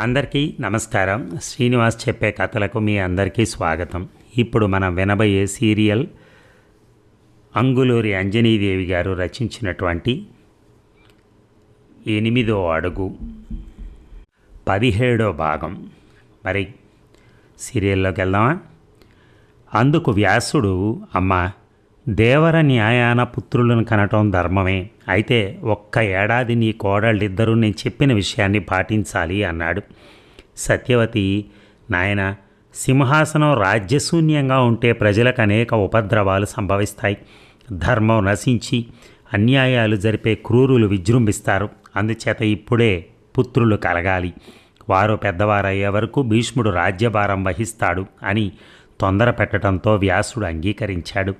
అందరికీ నమస్కారం. శ్రీనివాస్ చెప్పే కథలకు మీ అందరికీ స్వాగతం. ఇప్పుడు మనం వినబోయే సీరియల్ అంగులూరి అంజనీదేవి గారు రచించినటువంటి ఎనిమిదో అడుగు పదిహేడో భాగం. మరి సీరియల్లోకి వెళ్దామా? అందుకు వ్యాసుడు అమ్మ దేవర న్యాయాన పుత్రులను కనటం ధర్మమే. అయితే ఒక్క ఏడాది నీ కోడళ్ళిద్దరూ నేను చెప్పిన విషయాన్ని పాటించాలి అన్నాడు. సత్యవతి నాయన సింహాసనం రాజ్యశూన్యంగా ఉంటే ప్రజలకు అనేక ఉపద్రవాలు సంభవిస్తాయి. ధర్మం నశించి అన్యాయాలు జరిపే క్రూరులు విజృంభిస్తారు. అందుచేత ఇప్పుడే పుత్రులు కలగాలి. వారు పెద్దవారయ్యే వరకు భీష్ముడు రాజ్యభారం వహిస్తాడు అని తొందర పెట్టడంతో వ్యాసుడు అంగీకరించాడు.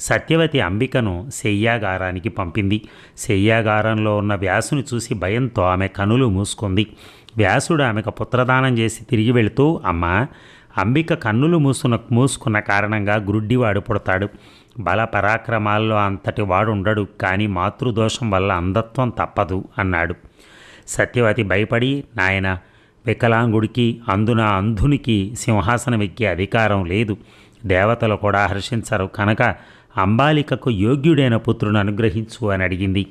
సత్యవతి అంబికను శయ్యాగారానికి పంపింది. శయ్యాగారంలో ఉన్న వ్యాసుని చూసి భయంతో ఆమె కనులు మూసుకుంది. వ్యాసుడు ఆమెకు పుత్రదానం చేసి తిరిగి వెళుతూ అమ్మా అంబిక కన్నులు మూసున మూసుకున్న కారణంగా గురుడ్డివాడు పుడతాడు. బల పరాక్రమాల్లో అంతటి వాడు ఉండడు కానీ మాతృదోషం వల్ల అంధత్వం తప్పదు అన్నాడు. సత్యవతి భయపడి నాయన వికలాంగుడికి అందున అంధునికి సింహాసనం ఎక్కే అధికారం లేదు. దేవతలు కూడా హర్షించరు. కనుక అంబాలికకు యోగ్యుడైన పుత్రుని అనుగ్రహించు అని అడిగింది.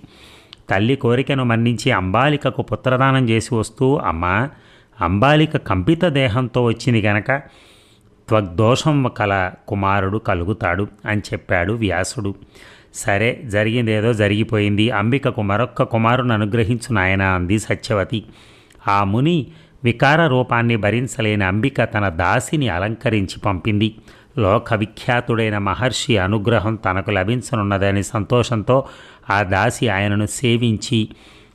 తల్లి కోరికను మన్నించి అంబాలికకు పుత్రదానం చేసి వస్తూ అమ్మా అంబాలిక కంపిత దేహంతో వచ్చింది గనక త్వగ్దోషం కల కుమారుడు కలుగుతాడు అని చెప్పాడు వ్యాసుడు. సరే జరిగిందేదో జరిగిపోయింది. అంబికకు మరొక్క కుమారుని అనుగ్రహించు నాయన అంది సత్యవతి. ఆ ముని వికార రూపాన్ని భరించలేని అంబిక తన దాసిని అలంకరించి పంపింది. లోకవిఖ్యాతుడైన మహర్షి అనుగ్రహం తనకు లభించనున్నదని సంతోషంతో ఆ దాసి ఆయనను సేవించి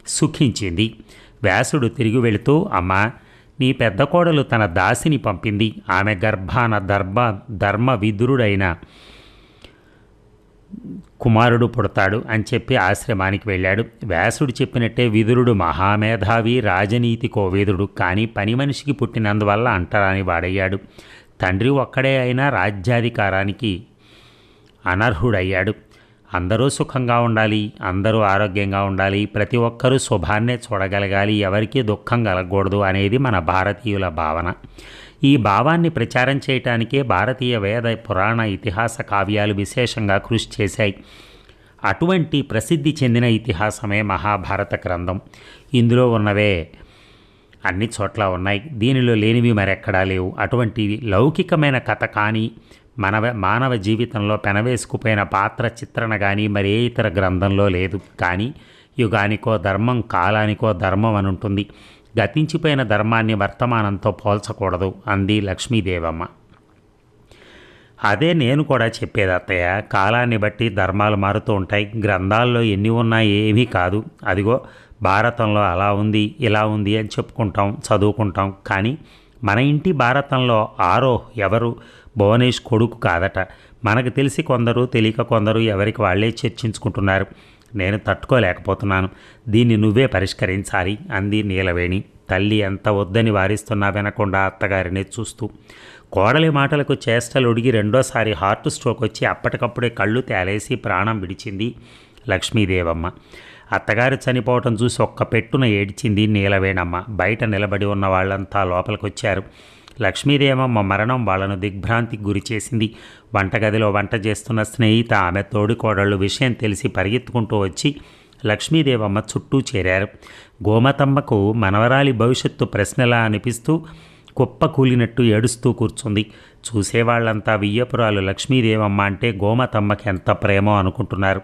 సుఖించింది. వ్యాసుడు తిరిగి వెళుతూ అమ్మా నీ పెద్ద కోడలు తన దాసిని పంపింది. ఆమె గర్భాన ధర్మ ధర్మ విదురుడైన కుమారుడు పుడతాడు అని చెప్పి ఆశ్రమానికి వెళ్ళాడు. వ్యాసుడు చెప్పినట్టే విదురుడు మహామేధావి రాజనీతి కోవేదుడు కానీ పని మనిషికి పుట్టినందువల్ల అంటరాని వాడయ్యాడు. తండ్రి ఒక్కడే అయినా రాజ్యాధికారానికి అనర్హుడయ్యాడు. అందరూ సుఖంగా ఉండాలి అందరూ ఆరోగ్యంగా ఉండాలి ప్రతి ఒక్కరూ శుభాన్నే చూడగలగాలి ఎవరికీ దుఃఖం కలగకూడదు అనేది మన భారతీయుల భావన. ఈ భావాన్ని ప్రచారం చేయటానికే భారతీయ వేద పురాణ ఇతిహాస కావ్యాలు విశేషంగా కృషి చేశాయి. అటువంటి ప్రసిద్ధి చెందిన ఇతిహాసమే మహాభారత గ్రంథం. ఇందులో ఉన్నవే అన్ని చోట్ల ఉన్నాయి. దీనిలో లేనివి మరెక్కడా లేవు. అటువంటి లౌకికమైన కథ కానీ మనవ మానవ జీవితంలో పెనవేసుకుపోయిన పాత్ర చిత్రణ కానీ మరే ఇతర గ్రంథంలో లేదు. కానీ యుగానికో ధర్మం కాలానికో ధర్మం అని ఉంటుంది గతించిపోయిన ధర్మాన్ని వర్తమానంతో పోల్చకూడదు అంది లక్ష్మీదేవమ్మ. అదే నేను కూడా చెప్పేది అత్తయ్య. కాలాన్ని బట్టి ధర్మాలు మారుతూ ఉంటాయి. గ్రంథాల్లో ఎన్ని ఉన్నాయి ఏమీ కాదు. అదిగో భారతంలో అలా ఉంది ఇలా ఉంది అని చెప్పుకుంటాం చదువుకుంటాం. కానీ మన ఇంటి భారతంలో ఆరో ఎవరు? భువనేష్ కొడుకు కాదట. మనకు తెలిసి కొందరు తెలియక కొందరు ఎవరికి వాళ్ళే చర్చించుకుంటున్నారు. నేను తట్టుకోలేకపోతున్నాను. దీన్ని నువ్వే పరిష్కరించాలి అంది నీలవేణి. తల్లి ఎంత వద్దని వారిస్తున్నా వినకుండా అత్తగారిని చూస్తూ. కోడలి మాటలకు చేష్టలు ఉడిగి రెండోసారి హార్ట్ స్ట్రోక్ వచ్చి అప్పటికప్పుడే కళ్ళు తేలేసి ప్రాణం విడిచింది లక్ష్మీదేవమ్మ. అత్తగారు చనిపోవటం చూసి ఒక్క పెట్టున ఏడ్చింది నీలవేణమ్మ. బయట నిలబడి ఉన్న వాళ్ళంతా లోపలికొచ్చారు. లక్ష్మీదేవమ్మ మరణం వాళ్ళను దిగ్భ్రాంతికి గురిచేసింది వంటగదిలో వంట చేస్తున్న స్నేహిత ఆమె తోడికోడళ్ళు విషయం తెలిసి పరిగెత్తుకుంటూ వచ్చి లక్ష్మీదేవమ్మ చుట్టూ చేరారు. గోమతమ్మకు మనవరాలి భవిష్యత్తు ప్రశ్నలా అనిపిస్తూ కుప్ప కూలినట్టు ఏడుస్తూ కూర్చుంది. చూసేవాళ్ళంతా వియ్యపురాలు లక్ష్మీదేవమ్మ అంటే గోమతమ్మకి ఎంత ప్రేమో అనుకుంటున్నారు.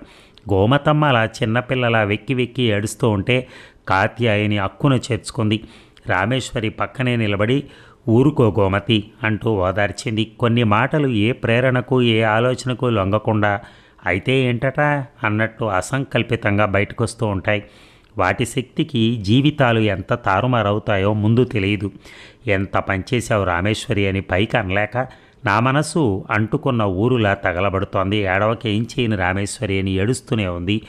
గోమతమ్మ అలా చిన్నపిల్లలా వెక్కి వెక్కి ఏడుస్తూ ఉంటే కాత్యాయని అక్కును చేర్చుకుంది. రామేశ్వరి పక్కనే నిలబడి ఊరుకో గోమతి అంటూ ఓదార్చింది. కొన్ని మాటలు ఏ ప్రేరణకు ఏ ఆలోచనకు లొంగకుండా అయితే ఏంటట? అన్నట్టు అసంకల్పితంగా బయటకొస్తూ ఉంటాయి. వాటి శక్తికి జీవితాలు ఎంత తారుమారవుతాయో ముందు తెలియదు. ఎంత పనిచేశావు రామేశ్వరి అని పైకి అనలేక నా మనసు అంటుకున్న ఊరులా తగలబడుతోంది. ఏడవకి ఏం చేయని రామేశ్వరి అని ఏడుస్తూనే ఉంది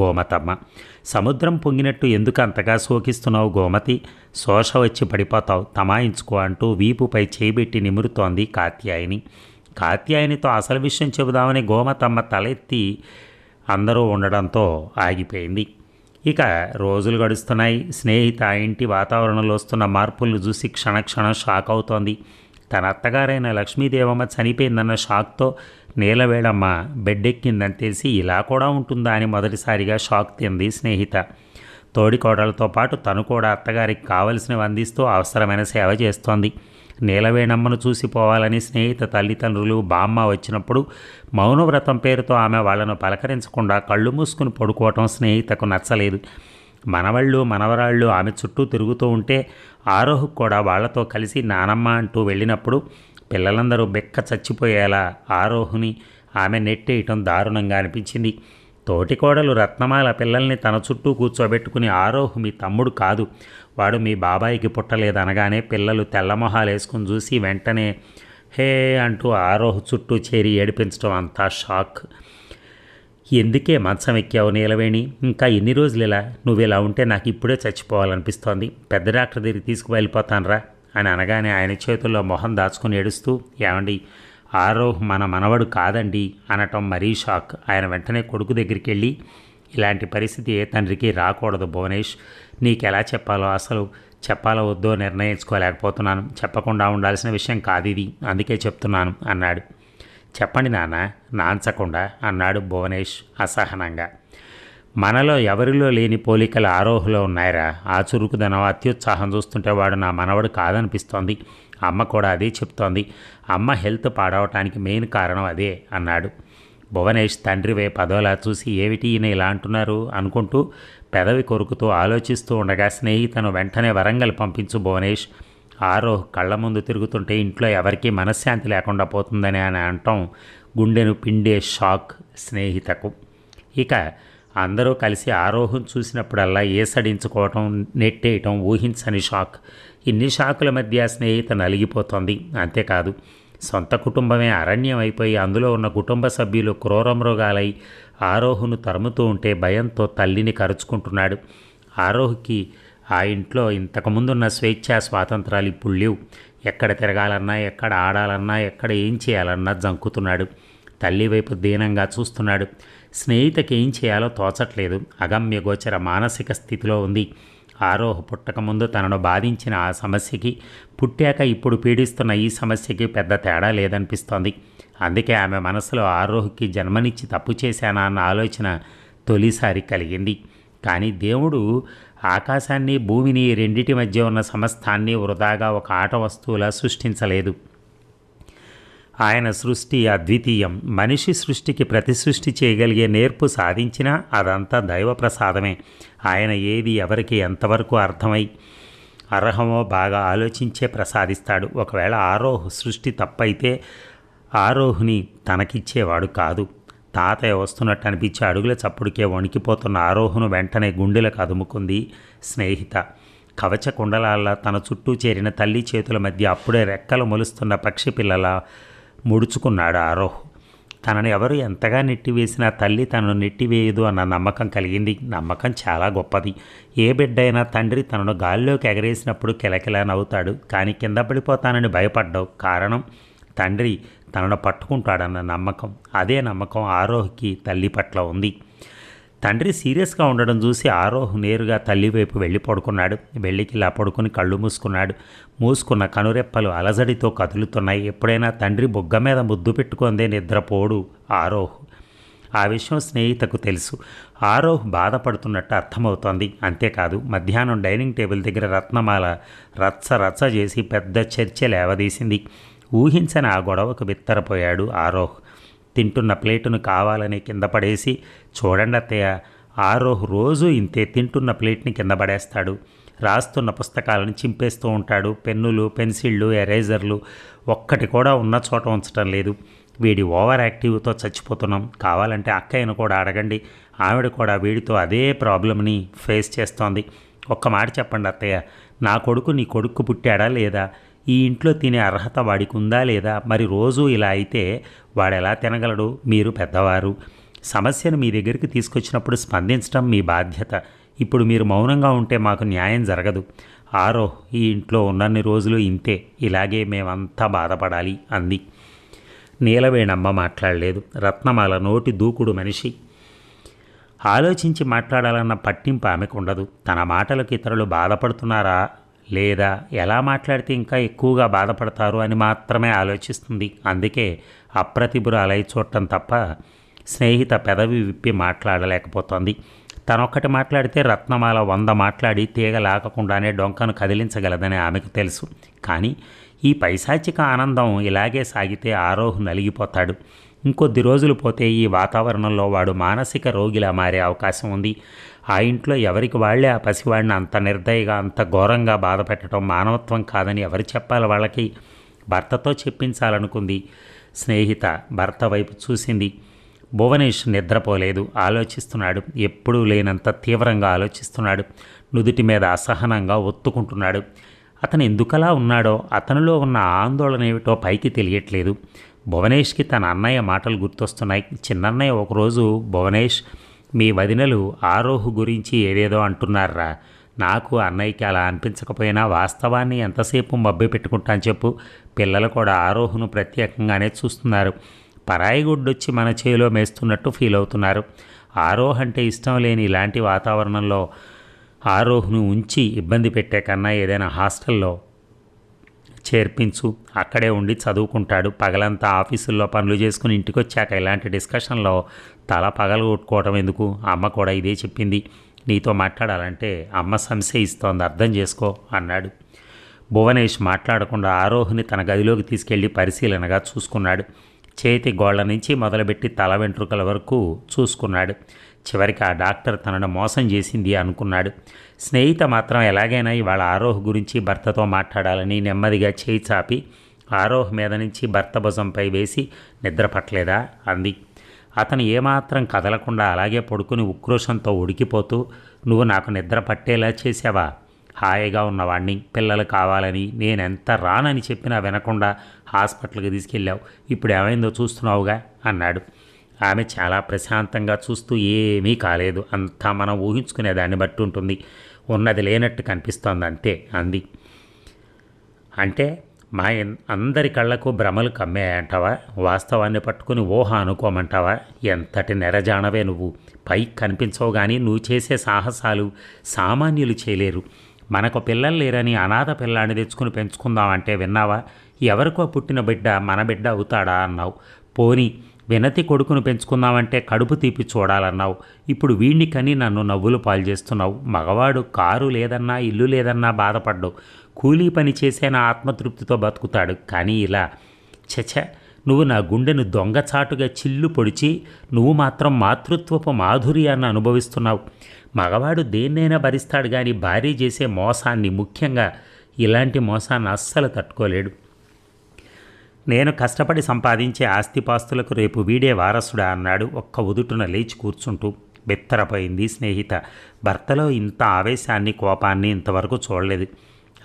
గోమతమ్మ. సముద్రం పొంగినట్టు ఎందుకు అంతగా శోకిస్తున్నావు గోమతి? శోష వచ్చి పడిపోతావు. తమాయించుకో అంటూ వీపుపై చేయిబెట్టి నిమురుతోంది కాత్యాయని. కాత్యాయనితో అసలు విషయం చెబుదామని గోమతమ్మ తలెత్తి అందరూ ఉండడంతో ఆగిపోయింది. ఇక రోజులు గడుస్తున్నాయి. స్నేహిత ఇంటి వాతావరణంలో వస్తున్న మార్పులను చూసి క్షణక్షణం షాక్ అవుతోంది. తన అత్తగారైన లక్ష్మీదేవమ్మ చనిపోయిందన్న షాక్తో నీలవేళమ్మ బెడ్డెక్కిందని తెలిసి ఇలా కూడా ఉంటుందా అని మొదటిసారిగా షాక్ తింది స్నేహిత. తోడికోడలతో పాటు తను కూడా అత్తగారికి కావలసినవి అందిస్తూ అవసరమైన సేవ చేస్తోంది. నీలవేణమ్మను చూసిపోవాలని స్నేహిత తల్లిదండ్రులు బామ్మ వచ్చినప్పుడు మౌనవ్రతం పేరుతో ఆమె వాళ్ళను పలకరించకుండా కళ్ళు మూసుకుని పడుకోవటం స్నేహితకు నచ్చలేదు. మనవళ్ళు మనవరాళ్ళు ఆమె చుట్టూ తిరుగుతూ ఉంటే ఆరోహు కూడా వాళ్ళతో కలిసి నానమ్మ అంటూ వెళ్ళినప్పుడు పిల్లలందరూ బెక్క చచ్చిపోయేలా ఆరోహుని ఆమె నెట్టేయటం దారుణంగా అనిపించింది. తోటికోడలు రత్నమాల పిల్లల్ని తన చుట్టూ కూర్చోబెట్టుకుని ఆరోహు మీ తమ్ముడు కాదు. వాడు మీ బాబాయికి పుట్టలేదనగానే పిల్లలు తెల్లమొహాలు వేసుకుని చూసి వెంటనే హే అంటూ ఆరోహు చుట్టూ చేరి ఏడిపించడం అంతా షాక్. ఎందుకే మంచం ఎక్కావు నీలవేణి? ఇంకా ఎన్ని రోజులు ఇలా నువ్వు ఇలా ఉంటే నాకు ఇప్పుడే చచ్చిపోవాలనిపిస్తోంది. పెద్ద డాక్టర్ దగ్గరికి తీసుకువెళ్ళిపోతానరా అని అనగానే ఆయన చేతుల్లో మొహం దాచుకుని ఏడుస్తూ ఏమండి ఆరోహ్ మన మనవడు కాదండి అనటం మరీ షాక్. ఆయన వెంటనే కొడుకు దగ్గరికి వెళ్ళి ఇలాంటి పరిస్థితి ఏ తండ్రికి రాకూడదు భువనేష్. నీకెలా చెప్పాలో అసలు చెప్పాలో వద్దో నిర్ణయించుకోలేకపోతున్నాను. చెప్పకుండా ఉండాల్సిన విషయం కాదు ఇది అందుకే చెప్తున్నాను అన్నాడు. చెప్పండి నాన్న నాంచకుండా అన్నాడు భువనేష్ అసహనంగా. మనలో ఎవరిలో లేని పోలికలు ఆరోహలో ఉన్నాయరా. ఆ చురుకుదనం అత్యుత్సాహం చూస్తుంటే వాడు నా మనవడు కాదనిపిస్తోంది. అమ్మ కూడా అదే చెప్తోంది. అమ్మ హెల్త్ పాడవటానికి మెయిన్ కారణం అదే అన్నాడు. భువనేష్ తండ్రివే పదోలా చూసి ఏమిటి ఈయన ఇలా అంటున్నారు అనుకుంటూ పెదవి కొరుకుతూ ఆలోచిస్తూ ఉండగా స్నేహితను వెంటనే వరంగల్ పంపించు భువనేష్. ఆరో కళ్ళ ముందు తిరుగుతుంటే ఇంట్లో ఎవరికీ మనశ్శాంతి లేకుండా పోతుందని అని అంటాం. గుండెను పిండే షాక్ స్నేహితకు. ఇక అందరూ కలిసి ఆరోహం చూసినప్పుడల్లా ఏసడించుకోవటం నెట్టేయటం ఊహించని షాక్. ఇన్ని షాకుల మధ్య స్నేహిత నలిగిపోతోంది. అంతేకాదు సొంత కుటుంబమే అరణ్యం అయిపోయి అందులో ఉన్న కుటుంబ సభ్యులు క్రూరమృగాలై ఆరోహును తరుముతూ ఉంటే భయంతో తల్లిని కరుచుకుంటున్నాడు. ఆరోహుకి ఆ ఇంట్లో ఇంతకుముందున్న స్వేచ్ఛా స్వాతంత్రాలు ఇప్పుడు లేవు. ఎక్కడ తిరగాలన్నా ఎక్కడ ఆడాలన్నా ఎక్కడ ఏం చేయాలన్నా జంకుతున్నాడు. తల్లి వైపు దీనంగా చూస్తున్నాడు. స్నేహితకి ఏం చేయాలో తోచట్లేదు. అగమ్యగోచర మానసిక స్థితిలో ఉంది. ఆరోహ పుట్టకముందు తనను బాధించిన ఆ సమస్యకి పుట్టాక ఇప్పుడు పీడిస్తున్న ఈ సమస్యకి పెద్ద తేడా లేదనిపిస్తోంది. అందుకే ఆమె మనసులో ఆరోహకి జన్మనిచ్చి తప్పు చేశానా అన్న ఆలోచన తొలిసారి కలిగింది. కానీ దేవుడు ఆకాశాన్ని భూమిని రెండిటి మధ్య ఉన్న సమస్తాన్ని వృధాగా ఒక ఆట వస్తువులా సృష్టించలేదు. ఆయన సృష్టి అద్వితీయం. మనిషి సృష్టికి ప్రతి సృష్టి చేయగలిగే నేర్పు సాధించినా అదంతా దైవ ప్రసాదమే ఆయన ఏది ఎవరికి ఎంతవరకు అర్థమై అర్హమో బాగా ఆలోచించే ప్రసాదిస్తాడు. ఒకవేళ ఆరోహు సృష్టి తప్పైతే ఆరోహుని తనకిచ్చేవాడు కాదు. తాతయ్య వస్తున్నట్టు అనిపించి అడుగుల చప్పుడుకే వణికిపోతున్న ఆరోహును వెంటనే గుండెలకు అదుముకుంది స్నేహిత. కవచ కుండలాల్లా తన చుట్టూ చేరిన తల్లి చేతుల మధ్య అప్పుడే రెక్కలు మొలుస్తున్న పక్షి పిల్లల ముడుచుకున్నాడు ఆరోహ్. తనను ఎవరు ఎంతగా నెట్టివేసినా తల్లి తనను నెట్టివేయదు అన్న నమ్మకం కలిగింది. నమ్మకం చాలా గొప్పది. ఏ బిడ్డైనా తండ్రి తనను గాల్లోకి ఎగరేసినప్పుడు కిలకిలా నవ్వుతాడు. కానీ కింద పడిపోతానని భయపడ్డావు. కారణం? తండ్రి తనను పట్టుకుంటాడన్న నమ్మకం. అదే నమ్మకం ఆరోహ్కి తల్లి పట్ల ఉంది. తండ్రి సీరియస్గా ఉండడం చూసి ఆరోహ్ నేరుగా తల్లి వైపు వెళ్ళి పడుకున్నాడు. వెళ్ళికిలా పడుకుని కళ్ళు మూసుకున్నాడు. మూసుకున్న కనురెప్పలు అలజడితో కదులుతున్నాయి. ఎప్పుడైనా తండ్రి బొగ్గ మీద ముద్దు పెట్టుకుందే నిద్రపోడు ఆరోహ్. ఆ విషయం స్నేహితకు తెలుసు. ఆరోహ్ బాధపడుతున్నట్టు అర్థమవుతోంది. అంతేకాదు మధ్యాహ్నం డైనింగ్ టేబుల్ దగ్గర రత్నమాల రచ్చ రచ్చ చేసి పెద్ద చర్చ లేవదీసింది. ఊహించని ఆ గొడవకు బిత్తరపోయాడు ఆరోహ్. తింటున్న ప్లేటును కావాలని కింద పడేసి చూడండి అత్తయ్య ఆరోహ్ రోజు ఇంతే తింటున్న ప్లేట్ని కింద పడేస్తాడు. రాస్తున్న పుస్తకాలను చింపేస్తూ ఉంటాడు. పెన్నులు పెన్సిళ్ళు ఎరేజర్లు ఒక్కటి కూడా ఉన్న చోట ఉంచడం లేదు. వీడి ఓవర్ యాక్టివ్తో చచ్చిపోతున్నాం. కావాలంటే అక్కయ్యను కూడా అడగండి. ఆవిడ కూడా వీడితో అదే ప్రాబ్లమ్ని ఫేస్ చేస్తోంది. ఒక్క మాట చెప్పండి అత్తయ్య నా కొడుకు నీ కొడుకు పుట్టాడా లేదా? ఈ ఇంట్లో తినే అర్హత వాడికి ఉందా లేదా? మరి రోజు ఇలా అయితే వాడెలా తినగలడు? మీరు పెద్దవారు. సమస్యను మీ దగ్గరికి తీసుకొచ్చినప్పుడు స్పందించడం మీ బాధ్యత. ఇప్పుడు మీరు మౌనంగా ఉంటే మాకు న్యాయం జరగదు. ఆరో ఈ ఇంట్లో ఉన్నన్ని రోజులు ఇంతే. ఇలాగే మేమంతా బాధపడాలి అంది. నీలవేణమ్మ మాట్లాడలేదు. రత్నమాల నోటి దూకుడు మనిషి. ఆలోచించి మాట్లాడాలన్న పట్టింపు ఆమెకు ఉండదు తన మాటలకు ఇతరులు బాధపడుతున్నారా? లేదా ఎలా మాట్లాడితే ఇంకా ఎక్కువగా బాధపడతారు అని మాత్రమే ఆలోచిస్తుంది. అందుకే అప్రతిభుర అలై చూడటం తప్ప స్నేహిత పెదవి విప్పి మాట్లాడలేకపోతోంది. తనొక్కటి మాట్లాడితే రత్నమాల వంద మాట్లాడి తీగ లాగకుండానే డొంకను కదిలించగలదని ఆమెకు తెలుసు. కానీ ఈ పైశాచిక ఆనందం ఇలాగే సాగితే ఆరోహు నలిగిపోతాడు. ఇంకొద్ది రోజులు పోతే ఈ వాతావరణంలో వాడు మానసిక రోగిలా మారే అవకాశం ఉంది. ఆ ఇంట్లో ఎవరికి వాళ్ళే ఆ పసివాడిని అంత నిర్దయగా అంత ఘోరంగా బాధ పెట్టడం మానవత్వం కాదని ఎవరు చెప్పాలి వాళ్ళకి? భర్తతో చెప్పించాలనుకుంది. స్నేహిత భర్త వైపు చూసింది. భువనేష్ నిద్రపోలేదు. ఆలోచిస్తున్నాడు. ఎప్పుడూ లేనంత తీవ్రంగా ఆలోచిస్తున్నాడు. నుదుటి మీద అసహనంగా ఒత్తుకుంటున్నాడు. అతను ఎందుకలా ఉన్నాడో అతనిలో ఉన్న ఆందోళన ఏమిటో పైకి తెలియట్లేదు. భువనేష్కి తన అన్నయ్య మాటలు గుర్తొస్తున్నాయి. చిన్నన్నయ్య ఒకరోజు భువనేష్ మీ వదినలు ఆరోహు గురించి ఏదేదో అంటున్నారా? నాకు అన్నయ్యకి అలా అనిపించకపోయినా వాస్తవాన్ని ఎంతసేపు మబ్బి పెట్టుకుంటాను చెప్పు. పిల్లలు కూడా ఆరోహును ప్రత్యేకంగానే చూస్తున్నారు. పరాయి గుడ్డొచ్చి మన చేలో మేస్తున్నట్టు ఫీల్ అవుతున్నారు. ఆరోహ అంటే ఇష్టం లేని ఇలాంటి వాతావరణంలో ఆరోహును ఉంచి ఇబ్బంది పెట్టే కన్నా ఏదైనా హాస్టల్లో చేర్పించు. అక్కడే ఉండి చదువుకుంటాడు. పగలంతా ఆఫీసుల్లో పనులు చేసుకుని ఇంటికి వచ్చాక ఇలాంటి డిస్కషన్లో తల పగలు కొట్టుకోవటం ఎందుకు? అమ్మ కూడా ఇదే చెప్పింది. నీతో మాట్లాడాలంటే అమ్మ సంశయ ఇస్తోంది. అర్థం చేసుకో అన్నాడు. భువనేష్ మాట్లాడకుండా ఆరోహిని తన గదిలోకి తీసుకెళ్ళి పరిశీలనగా చూసుకున్నాడు. చేతి గోళ్ళ నుంచి మొదలుపెట్టి తల వెంట్రుకల వరకు చూసుకున్నాడు. చివరికి ఆ డాక్టర్ తనను మోసం చేసింది అనుకున్నాడు. స్నేహిత మాత్రం ఎలాగైనా ఇవాళ ఆరోహ్ గురించి భర్తతో మాట్లాడాలని నెమ్మదిగా చేయి చాపి ఆరోహ్ మీద నుంచి భర్త భుజంపై వేసి నిద్ర పట్టలేదా? అంది. అతను ఏమాత్రం కదలకుండా అలాగే పడుకుని ఉక్రోషంతో ఉడికిపోతూ నువ్వు నాకు నిద్ర పట్టేలా చేసావా హాయిగా ఉన్నవాణ్ణి పిల్లలు కావాలని నేనెంత రానని చెప్పినా వినకుండా హాస్పిటల్కి తీసుకెళ్ళావు. ఇప్పుడు ఏమైందో చూస్తున్నావుగా? అన్నాడు. ఆమె చాలా ప్రశాంతంగా చూస్తూ ఏమీ కాలేదు. అంతా మనం ఊహించుకునే దాన్ని బట్టి ఉంటుంది. ఉన్నది లేనట్టు కనిపిస్తోంది అంతే అంది. అంటే మా అందరి కళ్ళకు భ్రమలు కమ్మేయంటావా? వాస్తవాన్ని పట్టుకుని ఊహ అనుకోమంటావా? ఎంతటి నెరజానవే నువ్వు. పైకి కనిపించవు కానీ నువ్వు చేసే సాహసాలు సామాన్యులు చేయలేరు. మనకు పిల్లలు లేరని అనాథ పిల్లాన్ని తెచ్చుకుని పెంచుకుందామంటే విన్నావా? ఎవరికో పుట్టిన బిడ్డ మన బిడ్డ అవుతాడా? అన్నావు. పోనీ వినతి కొడుకును పెంచుకుందామంటే కడుపు తీపి చూడాలన్నావు. ఇప్పుడు వీణ్ణి కని నన్ను నవ్వులు పాలు చేస్తున్నావు మగవాడు కారు లేదన్నా ఇల్లు లేదన్నా బాధపడ్డావు కూలీ పని చేసే నా ఆత్మతృప్తితో బతుకుతాడు. కానీ ఇలా చచ నువ్వు నా గుండెను దొంగచాటుగా చిల్లు పొడిచి నువ్వు మాత్రం మాతృత్వపు మాధుర్యాన్ని అనుభవిస్తున్నావు. మగవాడు దేన్నైనా భరిస్తాడు కానీ భార్య చేసే మోసాన్ని ముఖ్యంగా ఇలాంటి మోసాన్ని అస్సలు తట్టుకోలేడు. నేను కష్టపడి సంపాదించే ఆస్తిపాస్తులకు రేపు వీడే వారసుడా అన్నాడు ఒక్క ఉదుటున లేచి కూర్చుంటూ. బెత్తరపోయింది స్నేహిత. భర్తలో ఇంత ఆవేశాన్ని కోపాన్ని ఇంతవరకు చూడలేదు.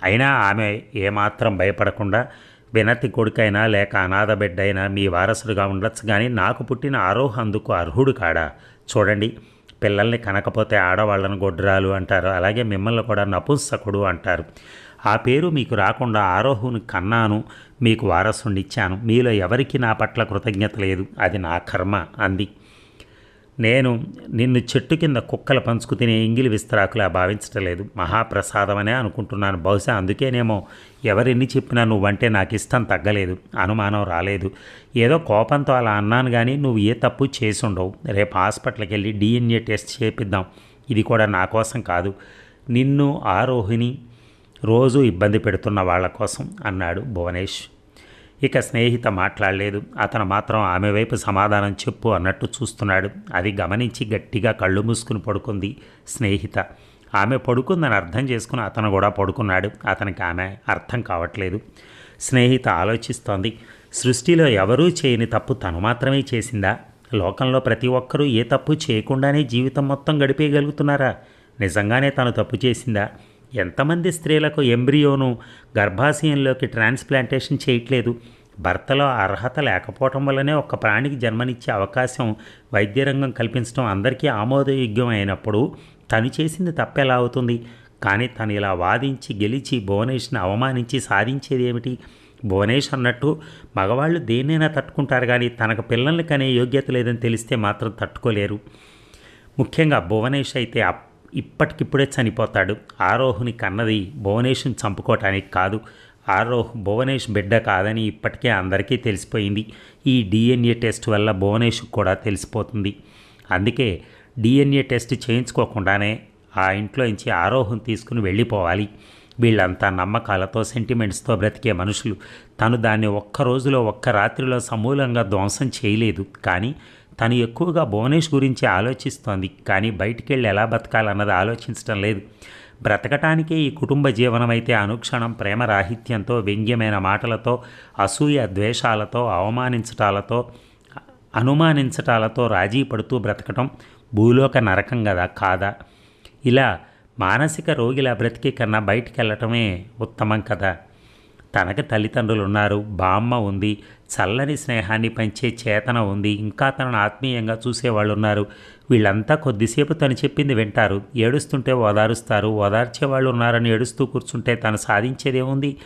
అయినా ఆమె ఏమాత్రం భయపడకుండా వినతి కొడుకైనా లేక అనాథ బిడ్డైనా మీ వారసుడుగా ఉండొచ్చు కానీ నాకు పుట్టిన ఆరోహ అందుకు అర్హుడు కాడా? చూడండి. పిల్లల్ని కనకపోతే ఆడవాళ్ళను గొడ్రాలు అంటారు. అలాగే మిమ్మల్ని కూడా నపుంసకుడు అంటారు. ఆ పేరు మీకు రాకుండా ఆరోహుని కన్నాను. మీకు వారసునిచ్చాను. మీలో ఎవరికి నా పట్ల కృతజ్ఞత లేదు. అది నా కర్మ అంది. నేను నిన్ను చెట్టు కింద కుక్కలు పంచుకు తినే ఇంగిలి విస్తరాకులా భావించటం లేదు మహాప్రసాదమనే అనుకుంటున్నాను. బహుశా అందుకేనేమో ఎవరెన్ని చెప్పినా నువ్వంటే నాకు ఇష్టం తగ్గలేదు. అనుమానం రాలేదు. ఏదో కోపంతో అలా అన్నాను కానీ నువ్వు ఏ తప్పు చేసి ఉండవు రేపు హాస్పిటల్కి వెళ్ళి డిఎన్ఏ టెస్ట్ చేపిద్దాం. ఇది కూడా నా కోసం కాదు. నిన్ను ఆరోహిణి రోజు ఇబ్బంది పెడుతున్న వాళ్ళ కోసం అన్నాడు భువనేష్. ఇక స్నేహిత మాట్లాడలేదు. అతను మాత్రం ఆమె వైపు సమాధానం చెప్పు అన్నట్టు చూస్తున్నాడు. అది గమనించి గట్టిగా కళ్ళు మూసుకుని పడుకుంది స్నేహిత. ఆమె పడుకుందని అర్థం చేసుకుని అతను కూడా పడుకున్నాడు. అతనికి ఆమె అర్థం కావట్లేదు. స్నేహిత ఆలోచిస్తోంది. సృష్టిలో ఎవరూ చేయని తప్పు తను మాత్రమే చేసిందా? లోకంలో ప్రతి ఒక్కరూ ఏ తప్పు చేయకుండానే జీవితం మొత్తం గడిపేయగలుగుతున్నారా? నిజంగానే తను తప్పు చేసిందా? ఎంతమంది స్త్రీలకు ఎంబ్రియోను గర్భాశయంలోకి ట్రాన్స్ప్లాంటేషన్ చేయట్లేదు? భర్తలో అర్హత లేకపోవటం వల్లనే ఒక ప్రాణికి జన్మనిచ్చే అవకాశం వైద్యరంగం కల్పించడం అందరికీ ఆమోదయోగ్యం అయినప్పుడు తను చేసింది తప్పెలా అవుతుంది? కానీ తను ఇలా వాదించి గెలిచి భువనేష్ని అవమానించి సాధించేది ఏమిటి భువనేష్ అన్నట్టు మగవాళ్ళు దేన్నైనా తట్టుకుంటారు కానీ తనకు పిల్లల్ని కనే యోగ్యత లేదని తెలిస్తే మాత్రం తట్టుకోలేరు. ముఖ్యంగా భువనేష్ అయితే ఇప్పటికిప్పుడే చనిపోతాడు. ఆరోహుని కన్నది భువనేష్ని చంపుకోవటానికి కాదు. ఆరోహ్ భువనేష్ బిడ్డ కాదని ఇప్పటికే అందరికీ తెలిసిపోయింది. ఈ డిఎన్ఏ టెస్ట్ వల్ల భువనేష్ కూడా తెలిసిపోతుంది. అందుకే డిఎన్ఏ టెస్ట్ చేయించుకోకుండానే ఆ ఇంట్లో నుంచి ఆరోహం తీసుకుని వెళ్ళిపోవాలి. వీళ్ళంతా నమ్మకాలతో సెంటిమెంట్స్తో బ్రతికే మనుషులు. తను దాన్ని ఒక్క రోజులో ఒక్క రాత్రిలో సమూలంగా ధ్వంసం చేయలేదు. కానీ తను ఎక్కువగా భువనేష్ గురించి ఆలోచిస్తోంది కానీ బయటికెళ్ళి ఎలా బతకాలన్నది ఆలోచించడం లేదు. బ్రతకటానికే ఈ కుటుంబ జీవనం అయితే అనుక్షణం ప్రేమ రాహిత్యంతో వ్యంగ్యమైన మాటలతో అసూయ ద్వేషాలతో అవమానించటాలతో అనుమానించటాలతో రాజీ పడుతూ బ్రతకటం భూలోక నరకం కదా కాదా? ఇలా మానసిక రోగిలా బ్రతికే కన్నా బయటికి వెళ్ళటమే ఉత్తమం కదా? తనకి తల్లిదండ్రులు ఉన్నారు బామ్మ ఉంది. చల్లని స్నేహాన్ని పంచే చేతన ఉంది. ఇంకా తనను ఆత్మీయంగా చూసేవాళ్ళు ఉన్నారు వీళ్ళంతా కొద్దిసేపు తను చెప్పింది వింటారు. ఏడుస్తుంటే ఓదారుస్తారు. ఓదార్చే వాళ్ళు ఉన్నారని ఏడుస్తూ కూర్చుంటే తను సాధించేదేముంది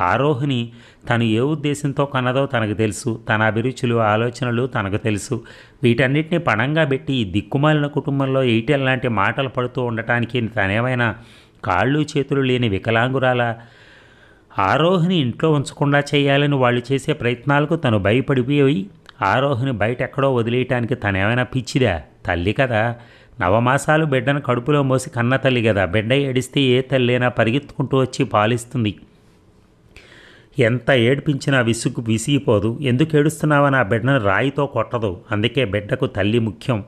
ఆరోహిణి తను ఏ ఉద్దేశంతో కన్నదో తనకు తెలుసు. తన అభిరుచులు ఆలోచనలు తనకు తెలుసు. వీటన్నిటిని పణంగా పెట్టి ఈ దిక్కుమాలిన కుటుంబంలో ఎయిటెల్ లాంటి మాటలు పడుతూ ఉండటానికి తనేమైనా కాళ్ళు చేతులు లేని వికలాంగురాల? ఆరోహిని ఇంట్లో ఉంచకుండా చేయాలని వాళ్ళు చేసే ప్రయత్నాలకు తను భయపడిపోయి ఆరోహిని బయట ఎక్కడో వదిలేయటానికి తనేమైనా పిచ్చిదా? తల్లి కదా. నవమాసాలు బిడ్డను కడుపులో మోసి కన్న తల్లి కదా. బిడ్డ ఏడిస్తే ఏ తల్లైనా పరిగెత్తుకుంటూ వచ్చి పాలిస్తుంది. ఎంత ఏడిపించినా విసుగు విసిగిపోదు. ఎందుకు ఏడుస్తున్నావని ఆ బిడ్డను రాయితో కొట్టదు. అందుకే బిడ్డకు తల్లి ముఖ్యం.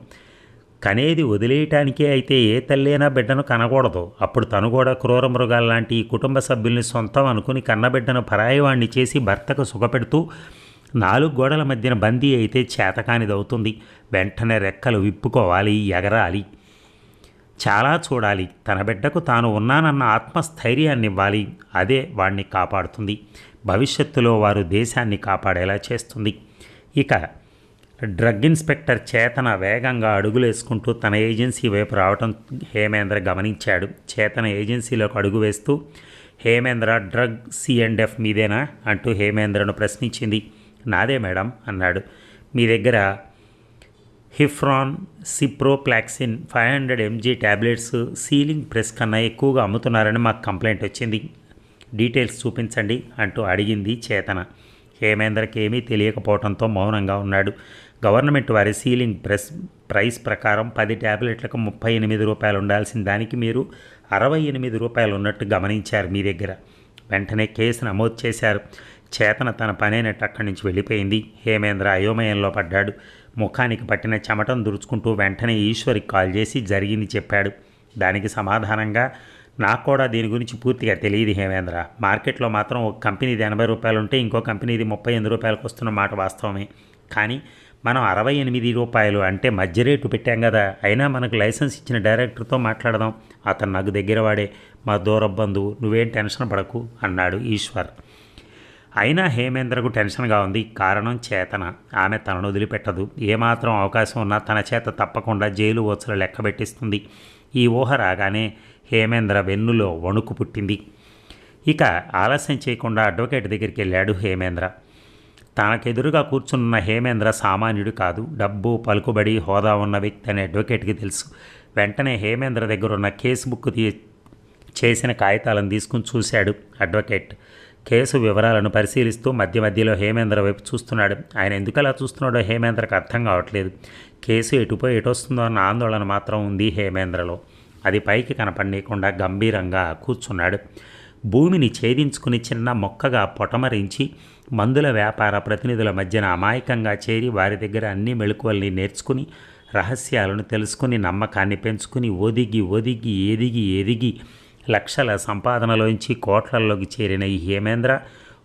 కనేది వదిలేయటానికే అయితే ఏ తల్లైనా బిడ్డను కనకూడదు. అప్పుడు తను కూడా క్రూర మృగాల్లాంటి ఈ కుటుంబ సభ్యుల్ని సొంతం అనుకుని కన్నబిడ్డను పరాయవాణ్ణి చేసి భర్తకు సుఖపెడుతూ నాలుగు గోడల మధ్యన బందీ అయితే చేతకానిదవుతుంది. వెంటనే రెక్కలు విప్పుకోవాలి ఎగరాలి. చాలా చూడాలి. తన బిడ్డకు తాను ఉన్నానన్న ఆత్మస్థైర్యాన్ని ఇవ్వాలి అదే వాణ్ణి కాపాడుతుంది. భవిష్యత్తులో వారు దేశాన్ని కాపాడేలా చేస్తుంది. ఇక డ్రగ్ ఇన్స్పెక్టర్ చేతన వేగంగా అడుగులేసుకుంటూ తన ఏజెన్సీ వైపు రావటం హేమేంద్ర గమనించాడు. చేతన ఏజెన్సీలోకి అడుగు వేస్తూ హేమేంద్ర డ్రగ్ సిఎండ్ఎఫ్ మీదేనా? అంటూ హేమేంద్రను ప్రశ్నించింది. నాదే మేడం అన్నాడు. మీ దగ్గర హిఫ్రాన్ ciprofloxacin five hundred MG tablets ceiling price కన్నా ఎక్కువగా అమ్ముతున్నారని మాకు కంప్లైంట్ వచ్చింది. డీటెయిల్స్ చూపించండి అంటూ అడిగింది చేతన. హేమేంద్రకి ఏమీ తెలియకపోవడంతో మౌనంగా ఉన్నాడు. గవర్నమెంట్ వారి సీలింగ్ ప్రెస్ ప్రైస్ ప్రకారం పది ట్యాబ్లెట్లకు ముప్పై ఎనిమిది రూపాయలు ఉండాల్సిన దానికి మీరు అరవై ఎనిమిది రూపాయలు ఉన్నట్టు గమనించారు మీ దగ్గర. వెంటనే కేసు నమోదు చేశారు. చేతన తన పనైనట్టు అక్కడి నుంచి వెళ్ళిపోయింది. హేమేంద్ర అయోమయంలో పడ్డాడు. ముఖానికి పట్టిన చెమటం దురుచుకుంటూ వెంటనే ఈశ్వరికి కాల్ చేసి జరిగింది చెప్పాడు. దానికి సమాధానంగా నాకు కూడా దీని గురించి పూర్తిగా తెలియదు హేమేంద్ర. మార్కెట్లో మాత్రం ఒక కంపెనీది ఎనభై రూపాయలు ఉంటే ఇంకో కంపెనీది ముప్పై ఎనిమిది రూపాయలకు వస్తున్న మాట వాస్తవమే. కానీ మనం అరవై ఎనిమిది రూపాయలు అంటే మధ్య రేటు పెట్టాం కదా. అయినా మనకు లైసెన్స్ ఇచ్చిన డైరెక్టర్తో మాట్లాడదాం. అతను నాకు దగ్గర వాడే మా దూర బంధువు నువ్వేం టెన్షన్ పడకు అన్నాడు ఈశ్వర్. అయినా హేమేంద్రకు టెన్షన్గా ఉంది. కారణం చేతన. ఆమె తనను వదిలిపెట్టదు. ఏమాత్రం అవకాశం ఉన్నా తన చేత తప్పకుండా జైలు వచ్చలు లెక్క పెట్టిస్తుంది. ఈ ఊహ రాగానే హేమేంద్ర వెన్నులో వణుకు పుట్టింది. ఇక ఆలస్యం చేయకుండా అడ్వకేట్ దగ్గరికి వెళ్ళాడు హేమేంద్ర. తనకెదురుగా కూర్చున్న హేమేంద్ర సామాన్యుడు కాదు డబ్బు పలుకుబడి హోదా ఉన్న వ్యక్తి అనే అడ్వకేట్కి తెలుసు. వెంటనే హేమేంద్ర దగ్గర ఉన్న కేసు బుక్ తీ చేసిన కాగితాలను తీసుకుని చూశాడు అడ్వకేట్. కేసు వివరాలను పరిశీలిస్తూ మధ్య మధ్యలో హేమేంద్ర వైపు చూస్తున్నాడు. ఆయన ఎందుకు అలా చూస్తున్నాడో హేమేంద్రకు అర్థం కావట్లేదు. కేసు ఎటుపోయి ఎటొస్తుందో అన్న ఆందోళన మాత్రం ఉంది హేమేంద్రలో. అది పైకి కనపడనీయకుండా గంభీరంగా కూర్చున్నాడు. భూమిని ఛేదించుకుని చిన్న మొక్కగా పొటమరించి మందుల వ్యాపార ప్రతినిధుల మధ్యన అమాయకంగా చేరి వారి దగ్గర అన్ని మెళుకువల్ని నేర్చుకుని రహస్యాలను తెలుసుకుని నమ్మకాన్ని పెంచుకుని ఒదిగి ఒదిగి ఎదిగి ఎదిగి లక్షల సంపాదనలోంచి కోట్లల్లోకి చేరిన ఈ హేమేంద్ర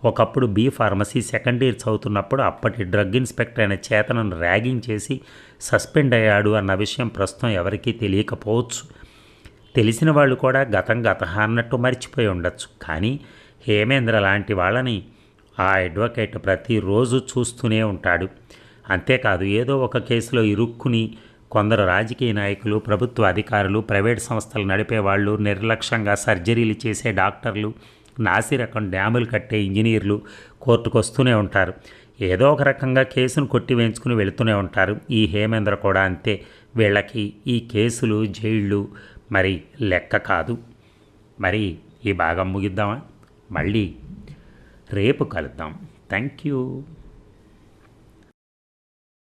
ఒకప్పుడు బీ ఫార్మసీ సెకండ్ ఇయర్ చదువుతున్నప్పుడు అప్పటి డ్రగ్ ఇన్స్పెక్టర్ అయిన చేతనను ర్యాగింగ్ చేసి సస్పెండ్ అయ్యాడు అన్న విషయం ప్రస్తుతం ఎవరికీ తెలియకపోవచ్చు. తెలిసిన వాళ్ళు కూడా గతం గత అన్నట్టు మర్చిపోయి ఉండొచ్చు. కానీ హేమేంద్ర లాంటి వాళ్ళని ఆ అడ్వకేట్ ప్రతిరోజు చూస్తూనే ఉంటాడు. అంతేకాదు ఏదో ఒక కేసులో ఇరుక్కుని కొందరు రాజకీయ నాయకులు ప్రభుత్వ అధికారులు ప్రైవేట్ సంస్థలు నడిపే వాళ్ళు నిర్లక్ష్యంగా సర్జరీలు చేసే డాక్టర్లు నాసిరకం డ్యాములు కట్టే ఇంజనీర్లు కోర్టుకు వస్తూనే ఉంటారు. ఏదో ఒక రకంగా కేసును కొట్టి వేయించుకుని వెళుతూనే ఉంటారు. ఈ హేమేంద్ర కూడా అంతే. వీళ్ళకి ఈ కేసులు జైళ్ళు మరి లెక్క కాదు. మరి ఈ భాగం ముగిద్దామా? మళ్ళీ రేపు కలుద్దాం. Thank you.